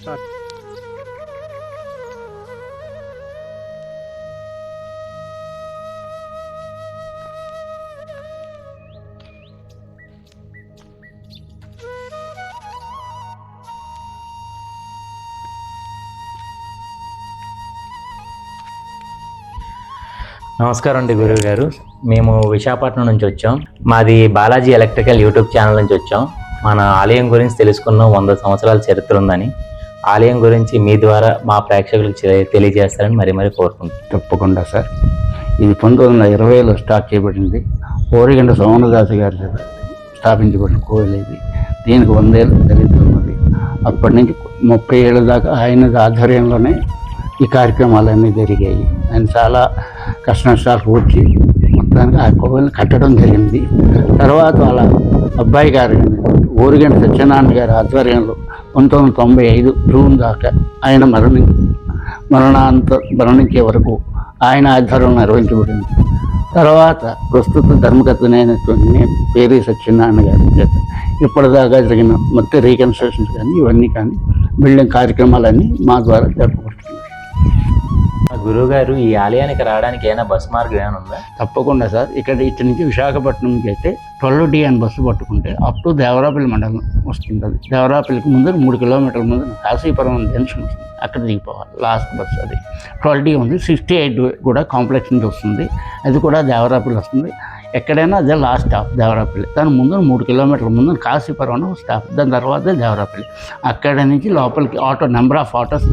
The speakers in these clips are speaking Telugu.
స్టార్ట్ నమస్కారం అండి గురువు గారు. మేము విశాఖపట్నం నుంచి వచ్చాం. మాది బాలాజీ ఎలక్ట్రికల్ యూట్యూబ్ ఛానల్ నుంచి వచ్చాం. మన ఆలయం గురించి తెలుసుకున్నాం. వంద సంవత్సరాల చరిత్ర ఉందని. ఆలయం గురించి మీ ద్వారా మా ప్రేక్షకులకు తెలియజేస్తారని మరి మరీ కోరుకుంటున్నాం. తప్పకుండా సార్. ఇది పంతొమ్మిది వందల ఇరవైలో స్టార్ట్ చేయబడింది. ఓరిగంట సోమనదాసు గారు స్థాపించబడిన కోవిల్ ఇది. దీనికి వందేళ్ళు చరిత్ర ఉన్నది. అప్పటి నుంచి ముప్పై ఏళ్ళ దాకా ఆయన ఆధ్వర్యంలోనే ఈ కార్యక్రమాలన్నీ జరిగాయి. ఆయన చాలా కష్ట నష్టాలు పూర్చి మొత్తానికి ఆ కోవిల్ని కట్టడం జరిగింది. తర్వాత వాళ్ళ అబ్బాయి గారు ఓరిగంట సత్యనారాయణ గారి ఆధ్వర్యంలో పంతొమ్మిది వందల తొంభై ఐదు జూన్ దాకా ఆయన మరణి మరణాంత మరణించే వరకు ఆయన ఆధ్వర్యంలో నిర్వహించబడింది. తర్వాత ప్రస్తుత ధర్మకర్తనైనటువంటి నేను పేరు సత్యనారాయణ గారి చేత ఇప్పటిదాకా జరిగిన మొత్తం రీకన్స్ట్రక్షన్స్ కానీ ఇవన్నీ కానీ బిల్డింగ్ కార్యక్రమాలన్నీ మా ద్వారా జరపబడుతుంది గురువు గారు ఈ ఆలయానికి రావడానికి ఏమైనా బస్ మార్గం ఏమైనా ఉందా? తప్పకుండా సార్. ఇక్కడ ఇక్కడి నుంచి విశాఖపట్నం నుంచి అయితే ట్వెల్వ్ డి అని బస్సు పట్టుకుంటే అప్ టు దేవరాపల్లి మండలం వస్తుంది దేవరాపల్లికి ముందు మూడు కిలోమీటర్ల ముందు కాశీపురం జంక్షన్ వస్తుంది. అక్కడ దిగిపోవాలి. లాస్ట్ బస్ అది. ట్వెల్వ్ డి ఉంది. సిక్స్టీ ఎయిట్ కూడా కాంప్లెక్స్ నుంచి వస్తుంది. అది కూడా దేవరాపల్లి వస్తుంది. ఎక్కడైనా అదే లాస్ట్ స్టాప్ దేవరాపల్లి. దాని ముందు మూడు కిలోమీటర్ల ముందు కాశీపురం స్టాప్ దాని తర్వాత దేవరాపల్లి. అక్కడ నుంచి లోపలికి auto number of autos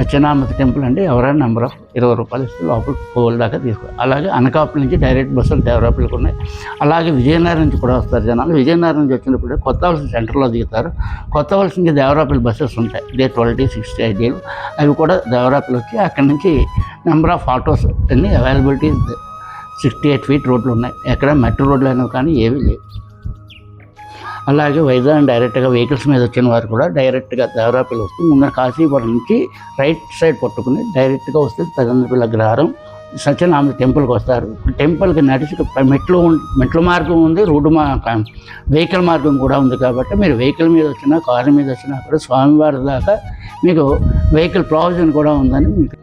Dakshinamati temple అంటే ఎవరైనా నెంబర్ ఆఫ్ ఇరవై రూపాయలు ఇస్తే లోపలికి పోల్ దాకా తీసుకో. అలాగే అనకాపల్లి నుంచి డైరెక్ట్ బస్సులు దేవరాపల్లికి ఉన్నాయి. అలాగే విజయనగరం నుంచి కూడా వస్తారు జనాలు. విజయనగరం నుంచి వచ్చినప్పుడు కొత్త వలస సెంటర్లో దిగుతారు. కొత్త వలస ఇంకా దేవరాపల్లి బస్సెస్ ఉంటాయి డే ట్వంటీ సిక్స్టీ ఐదు అవి కూడా దేవరాపల్లి వచ్చి అక్కడి నుంచి నెంబర్ ఆఫ్ ఆటోస్ అన్ని అవైలబిలిటీ సిక్స్టీ ఎయిట్ ఫీట్ రోడ్లు ఉన్నాయి. ఎక్కడ మెట్రో రోడ్లు అయినా కానీ ఏమీ లేవు. అలాగే వైజాగ్ డైరెక్ట్గా వెహికల్స్ మీద వచ్చిన వారు కూడా డైరెక్ట్గా దేవరాపల్లి వస్తూ ముందర కాశీపురం నుంచి రైట్ సైడ్ పట్టుకుని డైరెక్ట్గా వస్తే తగందపిల్ల గ్రహారం సత్యనామ టెంపుల్కి వస్తారు. టెంపుల్కి నడిచి మెట్లు మెట్లు మార్గం ఉంది రోడ్డు మా వెహికల్ మార్గం కూడా ఉంది కాబట్టి మీరు వెహికల్ మీద వచ్చినా కారు మీద వచ్చినా కూడా స్వామివారి దాకా మీకు వెహికల్ ప్రావిజన్ కూడా ఉందని మీకు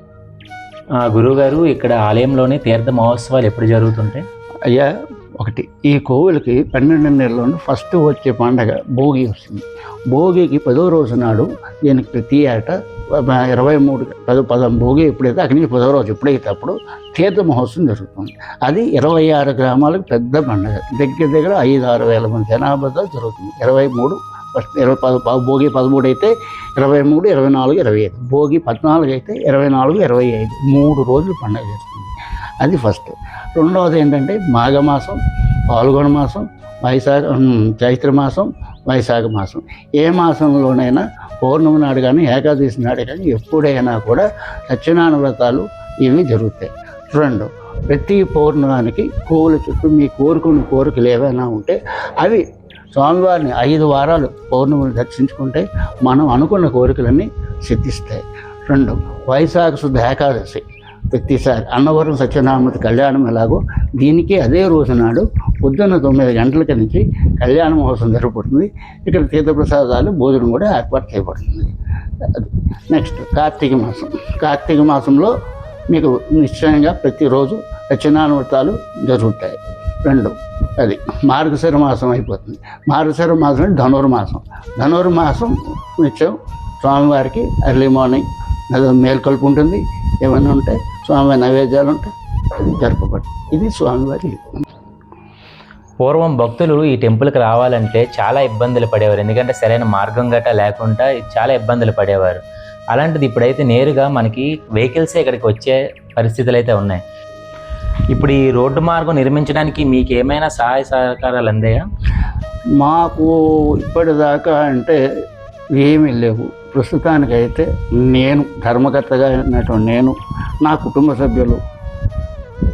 గురువుగారు ఇక్కడ ఆలయంలోనే తీర్థ మహోత్సవాలు ఎప్పుడు జరుగుతుంటాయి? అయ్యా ఒకటి ఈ కోవిలకి పన్నెండు నెలల్లో ఫస్ట్ వచ్చే పండగ భోగి వస్తుంది. భోగికి పదో రోజు నాడు దీనికి ప్రతి ఏట ఇరవై మూడు పదో పదం భోగి ఎప్పుడైతే అక్కడి నుంచి పదో రోజు ఎప్పుడైతే అప్పుడు తీర్థ మహోత్సవం జరుగుతుంది. అది ఇరవై ఆరు గ్రామాలకు పెద్ద పండగ. దగ్గర దగ్గర ఐదు ఆరు వేల మంది జనాభాతో జరుగుతుంది. ఇరవై మూడు ఇరవై పద భోగి పదమూడు అయితే ఇరవై మూడు ఇరవై నాలుగు ఇరవై ఐదు. భోగి పద్నాలుగు అయితే ఇరవై నాలుగు ఇరవై ఐదు. మూడు రోజులు పండగ చేస్తుంది అది ఫస్ట్. రెండవది ఏంటంటే మాఘమాసం పాల్గొన మాసం వైశాఖ చైత్ర మాసం వైశాఖ మాసం. ఏ మాసంలోనైనా పౌర్ణమి నాడు కానీ ఏకాదశి నాడు కానీ ఎప్పుడైనా కూడా సత్యనారాయణ వ్రతాలు ఇవి జరుగుతాయి. రెండు ప్రతి పౌర్ణమానికి కోవుల చుట్టూ మీ కోరుకున్న కోరికలు ఏవైనా ఉంటే అవి స్వామివారిని ఐదు వారాలు పౌర్ణమిని దర్శించుకుంటే మనం అనుకున్న కోరికలన్నీ సిద్ధిస్తాయి. రెండు వైశాఖ శుద్ధ ఏకాదశి. ప్రతిసారి అన్నవరం సత్యనామతి కళ్యాణం ఎలాగో దీనికి అదే రోజు నాడు పొద్దున్న తొమ్మిది గంటలకి నుంచి కళ్యాణ మహోత్సవం జరుగుతుంది ఇక్కడ తీర్థప్రసాదాలు భోజనం కూడా ఏర్పాటు చేయబడుతుంది. అది నెక్స్ట్ కార్తీక మాసం. కార్తీక మాసంలో మీకు నిశ్చయంగా ప్రతిరోజు సత్యనారాయణ వ్రతాలు జరుగుతాయి. రెండు. అది మార్గశిర మాసం అయిపోతుంది. మార్గశిర మాసం ధనుర్మాసం. ధనుర్మాసం నిత్యం స్వామివారికి ఎర్లీ మార్నింగ్ అది మేల్కొల్పు ఉంటుంది ఏమైనా ఉంటాయి స్వామి నైవేద్యాలు ఉంటాయి జరపబడి ఇది స్వామివారి పూర్వం భక్తులు ఈ టెంపుల్కి రావాలంటే చాలా ఇబ్బందులు పడేవారు. ఎందుకంటే సరైన మార్గం గట్రా లేకుండా చాలా ఇబ్బందులు పడేవారు. అలాంటిది ఇప్పుడైతే నేరుగా మనకి వెహికల్సే ఇక్కడికి వచ్చే పరిస్థితులు అయితే ఉన్నాయి. ఇప్పుడు ఈ రోడ్డు మార్గం నిర్మించడానికి మీకు ఏమైనా సహాయ సహకారాలు అందాయా? మాకు ఇప్పటిదాకా అంటే ఏమీ లేవు. ప్రస్తుతానికైతే నేను ధర్మకర్తగా ఉన్నటువంటి నేను నా కుటుంబ సభ్యులు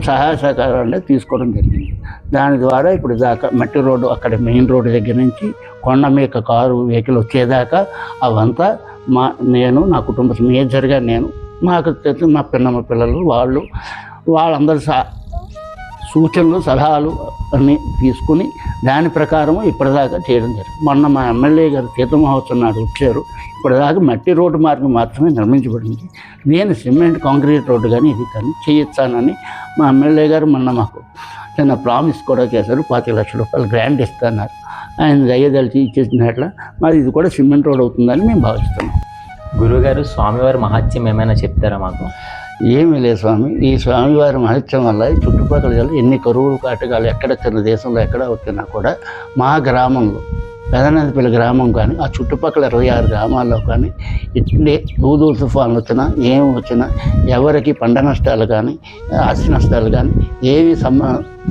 సహాయ సహకారాలు తీసుకోవడం జరిగింది. దాని ద్వారా ఇప్పుడు దాకా మట్టి రోడ్డు అక్కడ మెయిన్ రోడ్డు దగ్గర నుంచి కొండ మీద కారు వెహికల్ వచ్చేదాకా అవంతా మా నేను నా కుటుంబ మేజర్గా నేను మాకు తెలిసి మా పిన్నమ్మ పిల్లలు వాళ్ళు వాళ్ళందరూ సా సూచనలు సలహాలు అన్నీ తీసుకుని దాని ప్రకారం ఇప్పటిదాకా చేయడం జరిగింది. మొన్న మా ఎమ్మెల్యే గారు తీర్థ మహోత్సవం నాడు వచ్చారు. ఇప్పటిదాకా మట్టి రోడ్డు మార్గం మాత్రమే నిర్మించబడింది. నేను సిమెంట్ కాంక్రీట్ రోడ్డు కానీ ఇది కానీ చేయొచ్చానని మా ఎమ్మెల్యే గారు మొన్న మాకు చిన్న ప్రామిస్ కూడా చేశారు. పాతి లక్షల రూపాయలు గ్రాంట్ ఇస్తున్నారు ఆయన దయ్యదలిచి ఇచ్చేసినట్ల మరి ఇది కూడా సిమెంట్ రోడ్ అవుతుందని మేము భావిస్తున్నాం. గురువుగారు స్వామివారి మహత్యం ఏమైనా చెప్తారా మాకు? ఏమీ లేదు స్వామి. ఈ స్వామివారి మహత్యం వల్ల ఈ చుట్టుపక్కల జిల్లా ఎన్ని కరువులు కాటకాలు ఎక్కడ చిన్న దేశంలో ఎక్కడ వచ్చినా కూడా మా గ్రామంలో పెదనందిపల్లి గ్రామం కానీ ఆ చుట్టుపక్కల ఇరవై ఆరు గ్రామాల్లో కానీ ఇట్లే దూదు తుఫాన్లు వచ్చినా ఏం వచ్చినా ఎవరికి పంట నష్టాలు కానీ ఆస్తి నష్టాలు కానీ ఏవి సంభ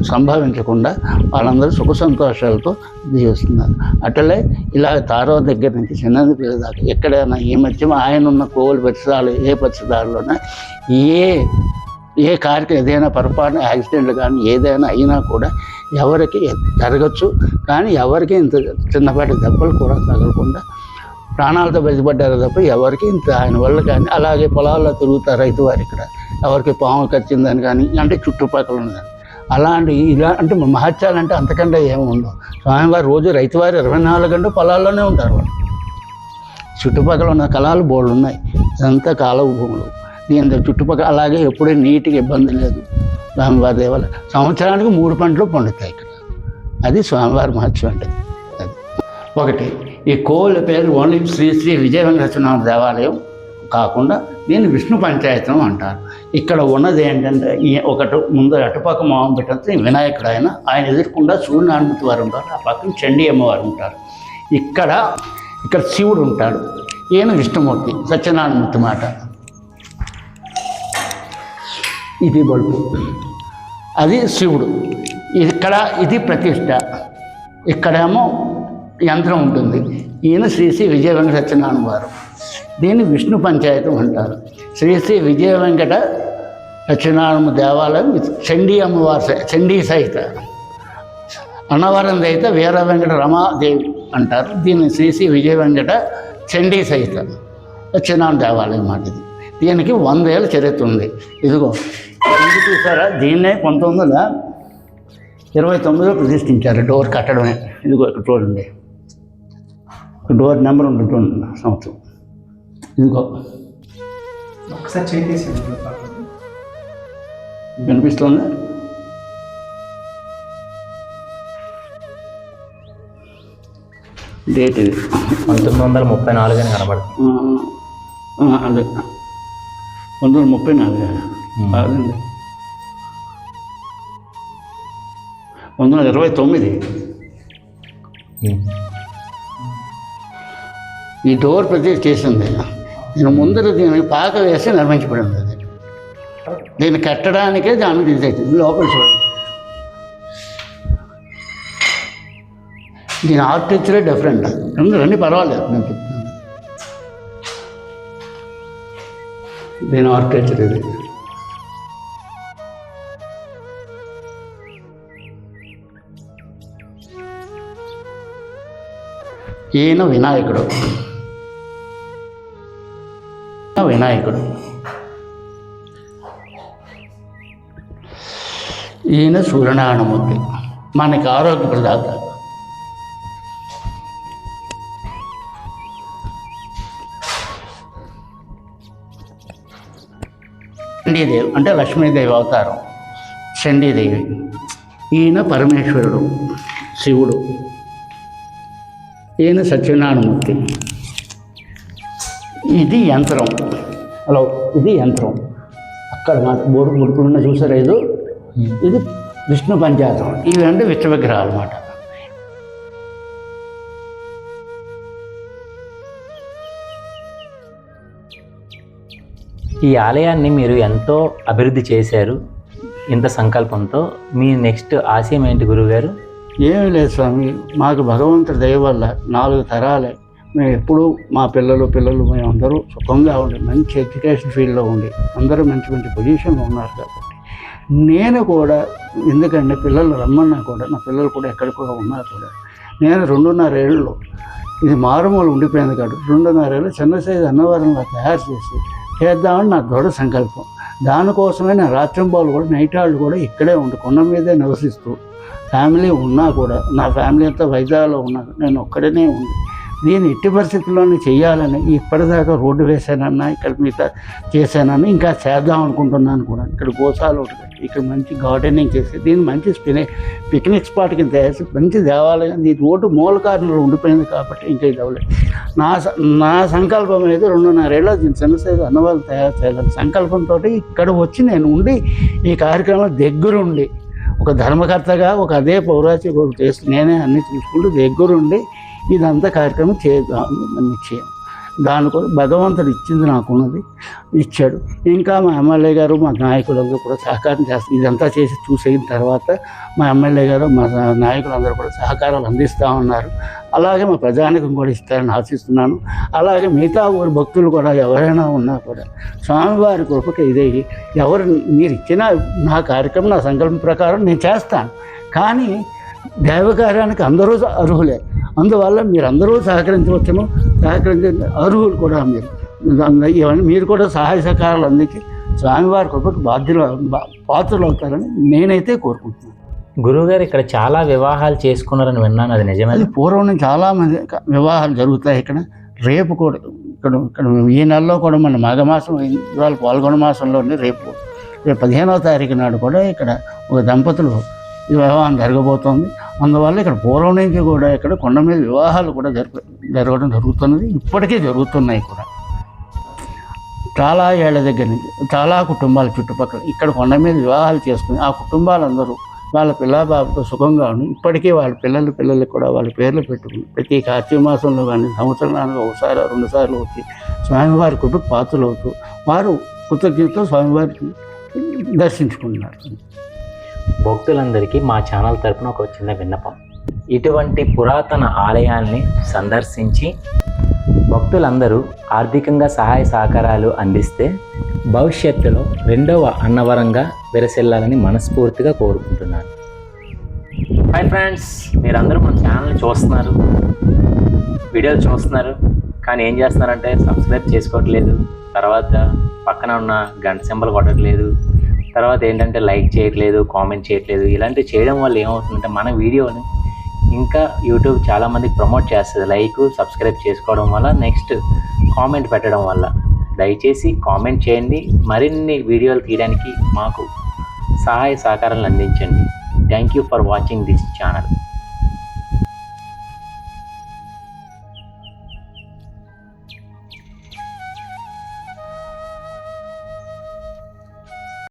సంభవించకుండా వాళ్ళందరూ సుఖ సంతోషాలతో జీవిస్తున్నారు. అట్లే ఇలా తారో దగ్గర నుంచి చిన్నది దాకా ఎక్కడైనా ఈ మధ్య ఆయన ఉన్న కోవులు పరిసరాలు ఏ పరిసరాల్లోనే ఏ ఏ కార్యక్రమం ఏదైనా పొరపాటున యాక్సిడెంట్ కానీ ఏదైనా అయినా కూడా ఎవరికి జరగచ్చు. కానీ ఎవరికి ఇంత చిన్నపాటి దెబ్బలు కూడా తగలకుండా ప్రాణాలతో బయటపడ్డారు తప్ప ఎవరికి ఇంత ఆయన వల్ల కానీ అలాగే పొలాల్లో తిరుగుతారు రైతు వారు ఇక్కడ. ఎవరికి పాము కచ్చిందని కానీ అంటే చుట్టుపక్కల ఉన్నదని అలాంటి ఇలా అంటే మహత్యాలు అంటే అంతకంటే ఏముందో స్వామివారు రోజు రైతు వారు ఇరవై నాలుగు గంటలు పొలాల్లోనే ఉంటారు వాళ్ళు. చుట్టుపక్కల ఉన్న కళాలు బోళ్ళు ఉన్నాయి ఇదంతా కాలువ భూములు దీని చుట్టుపక్కల. అలాగే ఎప్పుడూ నీటికి ఇబ్బంది లేదు. స్వామివారి దేవాలయం. సంవత్సరానికి మూడు పంటలు పండుతాయి ఇక్కడ. అది స్వామివారి మహత్యం అంటే అది. ఒకటి ఈ కోవిల పేరు ఓన్లీ శ్రీ శ్రీ విజయ వెంకటేశ్వర దేవాలయం కాకుండా దీన్ని విష్ణు పంచాయతం అంటారు. ఇక్కడ ఉన్నది ఏంటంటే ఈ ఒకటి ముందు అటుపక్క మొహం పెట్టిన వినాయకుడు ఆయన. ఆయన ఎదుర్కొండా సూర్యనారాయణమూర్తి వారు ఉంటారు. ఆ పక్కన చండీ అమ్మవారు ఉంటారు. ఇక్కడ ఇక్కడ శివుడు ఉంటాడు. ఈయన విష్ణుమూర్తి సత్యనారాయణమూర్తి మాట. ఇది బల్బు. అది శివుడు. ఇక్కడ ఇది ప్రతిష్ట. ఇక్కడేమో యంత్రం ఉంటుంది. ఈయన శ్రీ శ్రీ విజయ వెంకట సత్యనారాయణ వారు. దీన్ని విష్ణు పంచాయతం అంటారు. శ్రీ శ్రీ విజయ వెంకట సత్యనారాయణ దేవాలయం చండీ అమ్మవారి చండీ సహిత. అన్నవరం సహిత వీర వెంకట రమాదేవి అంటారు. దీన్ని శ్రీ శ్రీ విజయ వెంకట చండీ సహిత సత్యనారాయణ దేవాలయం మాట ఇది దీనికి వందేళ్ళ చరిత్ర ఉంది. ఇదిగో ఇది చూసారా? దీన్నే పంతొమ్మిది వందల ఇరవై తొమ్మిదిలో ప్రతిష్ఠించారు. డోర్ కట్టడమే. ఇదిగో ఇక్కడ చూడండి. డోర్ నెంబర్ ఉంటుంది సంవత్సరం. ఇదిగో. ఒకసారి చేసేసి వినిపిస్తుంది? డేట్ ఇది. పంతొమ్మిది వందల ముప్పై నాలుగు అని కనబడుతుంది. అదే. పంతొమ్మిది వందల ముప్పై నాలుగు. కాదండి పంతొమ్మిది వందల ఇరవై తొమ్మిది. ఈ డోర్ ప్రతి చేసింది నేను ముందర దీనికి పాక వేసి నిర్మించబడింది అది. దీన్ని కట్టడానికే దాన్ని తీసేసింది లోపల చూడండి. దీని ఆర్కిటెక్చరే డిఫరెంట్. రండి రండి పర్వాలేదు నేను చెప్తాను దీని ఆర్కిటెక్చర్ ఇది. ఈయన వినాయకుడు. వినాయకుడు. ఈయన సూర్యనారాయణమూర్తి. మనకి ఆరోగ్య ప్రదాత చండీదేవి అంటే లక్ష్మీదేవి అవతారం. చండీదేవి. ఈయన పరమేశ్వరుడు శివుడు. ఈయన సత్యనారాయణమూర్తి. ఇది యంత్రం. హలో ఇది యంత్రం. అక్కడ మాట బోర్డు ముడుపులున్న చూసారా ఇది? ఇది విష్ణు పంచాయతం. ఇవి అంటే విష్ణు విగ్రహాలు అన్నమాట. ఈ ఆలయాన్ని మీరు ఎంతో అభివృద్ధి చేశారు. ఇంత సంకల్పంతో మీ నెక్స్ట్ ఆశయం ఏంటి గురువుగారు? ఏమీ లేదు స్వామి. మాకు భగవంతుడి దయ వల్ల నాలుగు తరాలే. మేము ఎప్పుడూ మా పిల్లలు పిల్లలు మేము అందరూ సుఖంగా ఉండి మంచి ఎడ్యుకేషన్ ఫీల్డ్లో ఉండి అందరూ మంచి మంచి పొజిషన్లో ఉన్నారు కాబట్టి. నేను కూడా ఎందుకంటే పిల్లలు రమ్మన్నా కూడా నా పిల్లలు కూడా ఎక్కడికో ఉన్నా కూడా. నేను రెండున్నర ఏళ్ళు ఇది మారుమూలు ఉండిపోయింది కాబట్టి రెండున్నర ఏళ్ళు చిన్న సైజు అన్నవరంలో తయారు చేసి చేద్దామని నా దృఢ సంకల్పం. దానికోసమే నా రాత్రింబాలు కూడా నైట్ వాళ్ళు కూడా ఇక్కడే ఉండి కొండ మీదే నివసిస్తూ ఫ్యామిలీ ఉన్నా కూడా నా ఫ్యామిలీ అంతా వైజాగ్లో ఉన్నాను నేను ఒక్కడనే ఉంది నేను ఎట్టి పరిస్థితుల్లోనే చేయాలని ఇప్పటిదాకా రోడ్డు వేసానన్నా ఇక్కడ మిగతా చేశానన్నా ఇంకా చేద్దాం అనుకుంటున్నాను కూడా. ఇక్కడ గోశాల ఒకటి ఇక్కడ మంచి గార్డెనింగ్ చేసి దీన్ని మంచి స్పినే పిక్నిక్ స్పాట్ కింద చేసి మంచి దేవాలయం ఇది రోడ్డు మూల కారణంలో ఉండిపోయింది కాబట్టి ఇంకా ఇది అవ్వలేదు. నా స- నా సంకల్పం అయితే రెండున్నరేళ్ళ దీని చిన్నసైజు అన్నవాళ్ళు తయారు చేయాలని సంకల్పంతో ఇక్కడ వచ్చి నేను ఉండి ఈ కార్యక్రమం దగ్గరుండి ఒక ధర్మకర్తగా ఒక అదే పౌరాచి చేస్తూ నేనే అన్ని చూసుకుంటూ దగ్గరుండి ఇదంతా కార్యక్రమం చేద్దాం నిశ్చయం దాని కూడా భగవంతుడు ఇచ్చింది నాకున్నది ఇచ్చాడు. ఇంకా మా ఎమ్మెల్యే గారు మా నాయకులందరూ కూడా సహకారం చేస్తారు ఇదంతా చేసి చూసిన తర్వాత మా ఎమ్మెల్యే గారు మా నాయకులందరూ కూడా సహకారాలు అందిస్తూ ఉన్నారు. అలాగే మా ప్రజానికం కూడా ఇస్తారని ఆశిస్తున్నాను. అలాగే మిగతా ఊరి భక్తులు కూడా ఎవరైనా ఉన్నా కూడా స్వామివారి కృపకి ఇదే ఎవరు మీరు ఇచ్చిన నా కార్యక్రమం నా సంకల్పం ప్రకారం నేను చేస్తాను. కానీ దైవ కార్యానికి అందరూ అర్హులే. అందువల్ల మీరు అందరూ సహకరించవచ్చును. సహకరించే అర్హులు కూడా మీరు. ఇవన్నీ మీరు కూడా సహాయ సహకారాలు అందించి స్వామివారి కృపకు బాధ్యులు పాత్రలు అవుతారని నేనైతే కోరుకుంటున్నాను. గురువుగారు ఇక్కడ చాలా వివాహాలు చేసుకున్నారని విన్నాను. అది నిజమే అది పూర్వం నుంచి చాలామంది వివాహాలు జరుగుతాయి ఇక్కడ. రేపు కూడా ఇక్కడ ఇక్కడ ఈ నెలలో కూడా మన మాఘమాసం. ఇవాళ పాల్గొన మాసంలోనే రేపు రేపు పదిహేనవ తారీఖు నాడు కూడా ఇక్కడ ఒక దంపతులు వివాహం జరగబోతోంది. అందువల్ల ఇక్కడ పూర్వం నుంచి కూడా ఇక్కడ కొండ మీద వివాహాలు కూడా జరగ జరగడం జరుగుతున్నది. ఇప్పటికీ జరుగుతున్నాయి కూడా. చాలా ఏళ్ళ దగ్గర నుంచి చాలా కుటుంబాల చుట్టుపక్కల ఇక్కడ కొండ మీద వివాహాలు చేసుకుని ఆ కుటుంబాలందరూ వాళ్ళ పిల్లబాబుతో సుఖంగా ఉండి ఇప్పటికీ వాళ్ళ పిల్లలు పిల్లలకి కూడా వాళ్ళ పేర్లు పెట్టుకుని ప్రతి కార్తీక మాసంలో కానీ సంవత్సరానికి ఒకసారి రెండుసార్లు వచ్చి స్వామివారి కుటుంబ పాత్రలు అవుతూ వారు కృతజ్ఞతతో స్వామివారికి దర్శించుకుంటున్నారు. భక్తులందరికీ మా ఛానల్ తరపున ఒక చిన్న విన్నపం. ఇటువంటి పురాతన ఆలయాల్ని సందర్శించి భక్తులందరూ ఆర్థికంగా సహాయ సహకారాలు అందిస్తే భవిష్యత్తులో రెండవ అన్నవరంగా విరసిల్లాలని మనస్ఫూర్తిగా కోరుకుంటున్నాను. హాయ్ ఫ్రెండ్స్ మీరందరూ మన ఛానల్ని చూస్తున్నారు వీడియోలు చూస్తున్నారు కానీ ఏం చేస్తున్నారంటే సబ్స్క్రైబ్ చేసుకోవట్లేదు తర్వాత పక్కన ఉన్న గంట సింబల్ కొట్టట్లేదు తర్వాత ఏంటంటే లైక్ చేయట్లేదు కామెంట్ చేయట్లేదు. ఇలాంటివి చేయడం వల్ల ఏమవుతుందంటే మన వీడియోని ఇంకా యూట్యూబ్ చాలామందికి ప్రమోట్ చేస్తుంది. లైక్ సబ్స్క్రైబ్ చేసుకోవడం వల్ల నెక్స్ట్ కామెంట్ పెట్టడం వల్ల. దయచేసి కామెంట్ చేయండి. మరిన్ని వీడియోలు తీయడానికి మాకు సహాయ సహకారాలు అందించండి. Thank you for watching this channel